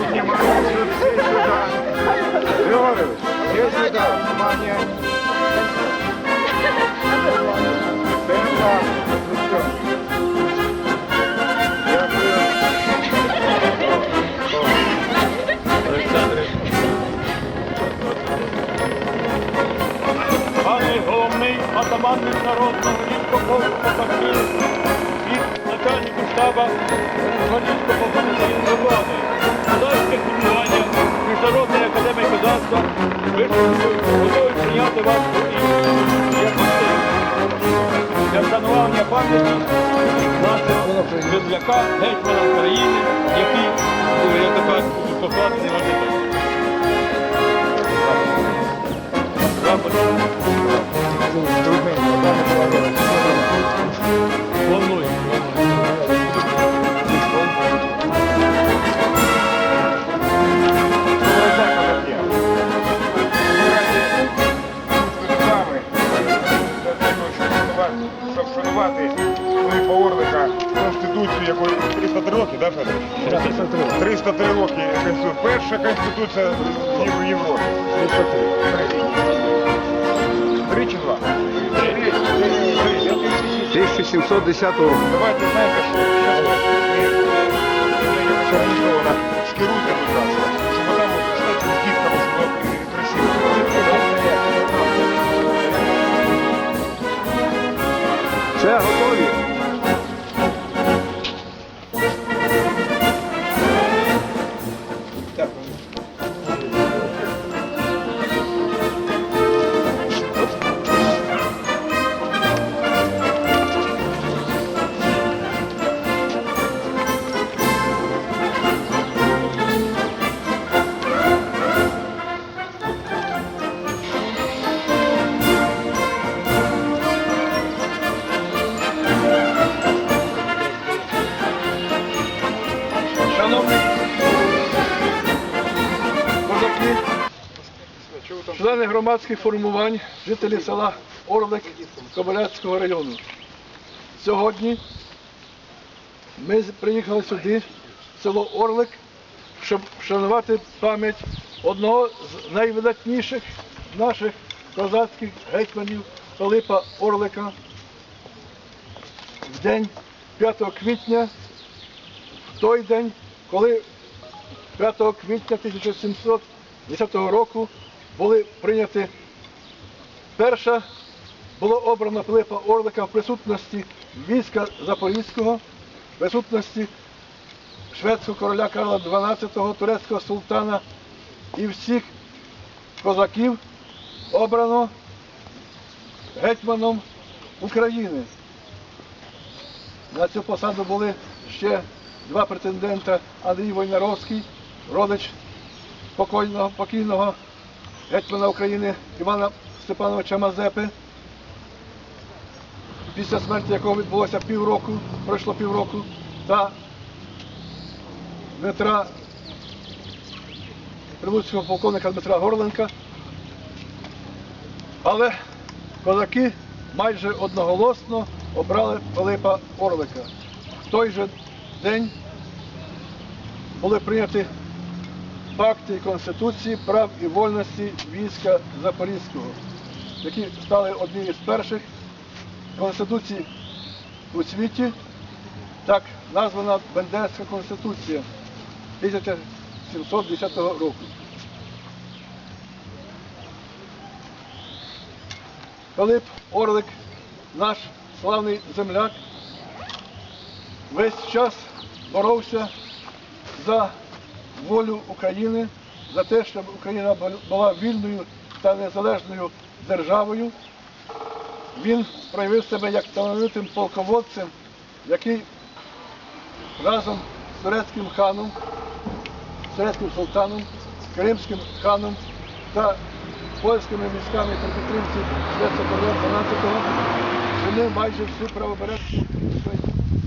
Руки все сюда. Григорьевич, все сюда, внимание. Ну. Пане головний атаман міжнародного військового полку від начальнику штаба Українського повстанційної влади. Академії козацтва готові прийняти вас як гостей. Для вшанування пам'яті нашого земляка, гетьмана України, який, як то кажуть, покладений на життя. Запит. 303. 303 роки Конституція. Перша Конституція в Європі. 303. Три чи два? Три. Три. Три. 1710 року. Давайте, знаєте, що зараз ми організовано. Скеруйте, будь ласка, щоб там кстати, з дітками, щоб красиво. Все готові? Громадських формувань, жителі села Орлик Кобиляцького району. Сьогодні ми приїхали сюди, в село Орлик, щоб вшанувати пам'ять одного з найвидатніших наших козацьких гетьманів Пилипа Орлика в день 5 квітня в той день, коли 5 квітня 1710 року були прийняті перша було обрано Пилипа Орлика в присутності війська Запорізького, в присутності шведського короля Карла XII, турецького султана і всіх козаків обрано гетьманом України. На цю посаду були ще два претендента Андрій Войнаровський, родич покойного, покійного гетьмана України Івана Степановича Мазепи, після смерті якого відбулося півроку, пройшло півроку, та Дмитра Прилуцького полковника Дмитра Горленка. Але козаки майже одноголосно обрали Пилипа Орлика. В той же день були прийняті пакти і конституції прав і вольності війська Запорізького, які стали однією з перших конституцій у світі, так названа Бендерська конституція 1710 року. Пилип Орлик, наш славний земляк, весь час боровся за волю України, за те, щоб Україна була вільною та незалежною державою. Він проявив себе як талановитим полководцем, який разом з турецьким ханом, турецьким султаном, кримським ханом та польськими військами при підтримці шведського короля 12-го, вони майже всю правобережну Україну.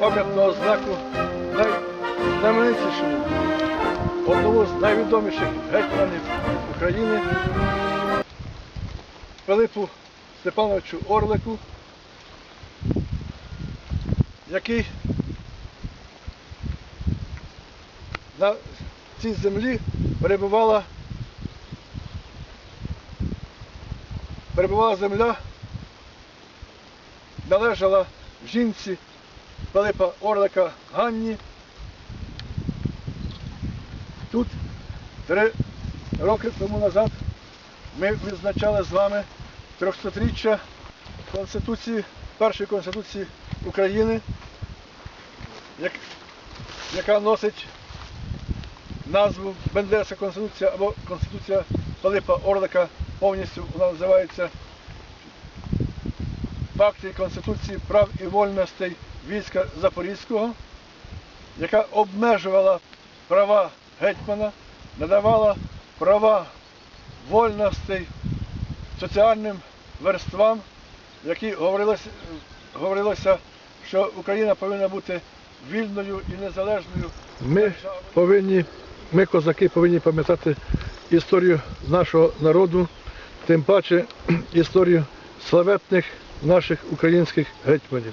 Пам'ятного знаку. Найзнаменитішому, одному з найвідоміших гетьманів України Пилипу Степановичу Орлику, який на цій землі перебувала перебувала земля, належала жінці Пилипа Орлика Ганні. Тут три роки тому назад ми відзначали з вами 300-річчя Конституції, першої Конституції України, яка носить назву Бендерська Конституція або Конституція Пилипа Орлика. Повністю вона називається Пакт і Конституції прав і вольностей війська Запорізького, яка обмежувала права гетьмана, надавала права вольностей соціальним верствам, які говорилося, говорилося, що Україна повинна бути вільною і незалежною. Ми повинні, ми, козаки, повинні пам'ятати історію нашого народу, тим паче історію славетних наших українських гетьманів.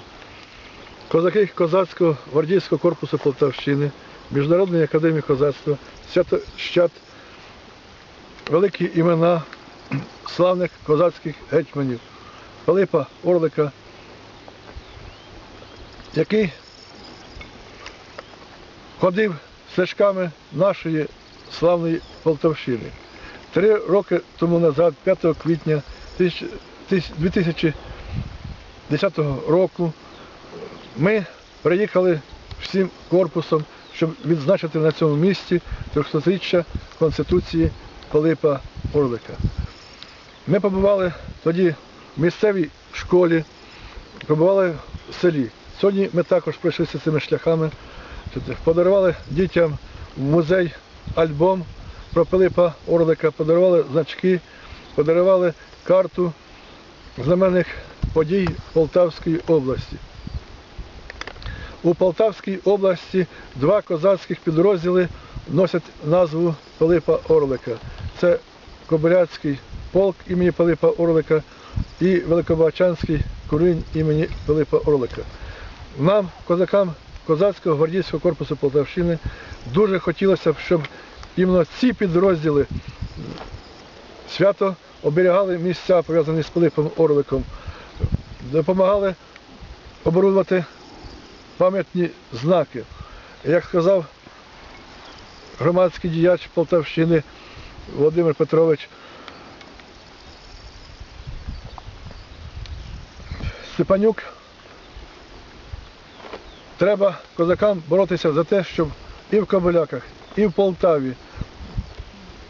Козаки Козацького гвардійського корпусу Полтавщини, Міжнародної академії козацтва, святощат, великі імена славних козацьких гетьманів Пилипа Орлика, який ходив стежками нашої славної Полтавщини. Три роки тому назад, 5 квітня 2010 року, ми приїхали всім корпусом, щоб відзначити на цьому місці 300-річчя Конституції Пилипа Орлика. Ми побували тоді в місцевій школі, побували в селі. Сьогодні ми також пройшлися цими шляхами, подарували дітям в музей альбом про Пилипа Орлика, подарували значки, подарували карту знаменних подій Полтавської області. У Полтавській області два козацьких підрозділи носять назву Пилипа Орлика. Це Кобиляцький полк імені Пилипа Орлика і Великобачанський курінь імені Пилипа Орлика. Нам, козакам Козацького гвардійського корпусу Полтавщини, дуже хотілося б, щоб іменно ці підрозділи свято оберігали місця, пов'язані з Пилипом Орликом, допомагали оборудувати пам'ятні знаки. Як сказав громадський діяч Полтавщини Володимир Петрович, Степанюк, треба козакам боротися за те, щоб і в Кобиляках, і в Полтаві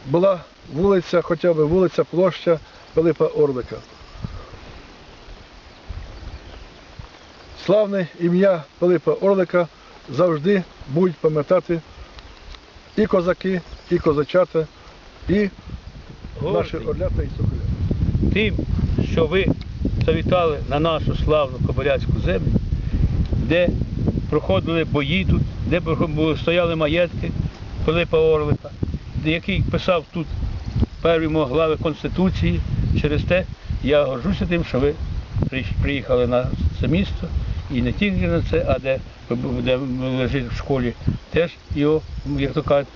була вулиця, хоча б вулиця, площа Пилипа Орлика. Славне ім'я Пилипа Орлика завжди будуть пам'ятати і козаки, і козачата, і наші орлята і соколя. Тим, що ви завітали на нашу славну Кобиляцьку землю, де проходили бої тут, де стояли маєтки Пилипа Орлика, який писав тут перві глави Конституції. Через те я горжуся тим, що ви приїхали на це місто. І не тільки на це, а де, де лежить в школі, теж його, як то кажуть,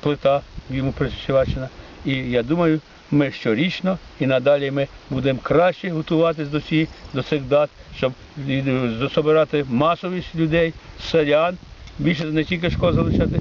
плита йому присвячена. І я думаю, ми щорічно і надалі ми будемо краще готуватись до, ці, до цих дат, щоб собирати масовість людей, селян, більше не тільки школи залишати,